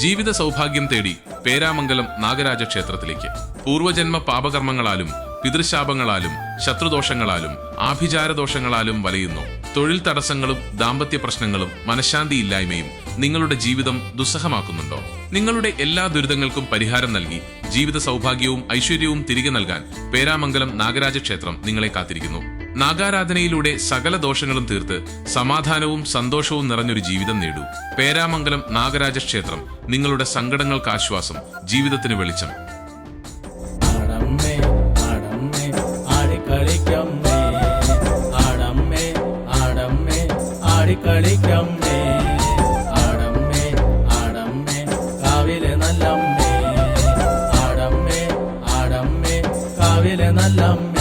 ജീവിത സൗഭാഗ്യം തേടി പേരാമംഗലം നാഗരാജ ക്ഷേത്രത്തിലേക്ക്. പൂർവജന്മ പാപകർമ്മങ്ങളാലും പിതൃശാപങ്ങളാലും ശത്രുദോഷങ്ങളാലും ആഭിചാരദോഷങ്ങളാലും വലയുന്നു. തൊഴിൽ തടസ്സങ്ങളും ദാമ്പത്യ പ്രശ്നങ്ങളും മനഃശാന്തിയില്ലായ്മയും നിങ്ങളുടെ ജീവിതം ദുസ്സഹമാക്കുന്നുണ്ടോ? നിങ്ങളുടെ എല്ലാ ദുരിതങ്ങൾക്കും പരിഹാരം നൽകി ജീവിത സൗഭാഗ്യവും ഐശ്വര്യവും തിരികെ നൽകാൻ പേരാമംഗലം നാഗരാജ ക്ഷേത്രം നിങ്ങളെ കാത്തിരിക്കുന്നു. നാഗാരാധനയിലൂടെ സകല ദോഷങ്ങളും തീർത്ത് സമാധാനവും സന്തോഷവും നിറഞ്ഞൊരു ജീവിതം നേടൂ. പേരാമംഗലം നാഗരാജ ക്ഷേത്രം നിങ്ങളുടെ സങ്കടങ്ങൾക്ക് ആശ്വാസം ജീവിതത്തിന് വെളിച്ചം. ആടമ്മേ ആടമ്മേ ആടമ്മേ കാവിലെ ആടമ്മേ ആടമ്മേ കാവിലെ നല്ലമ്മേ.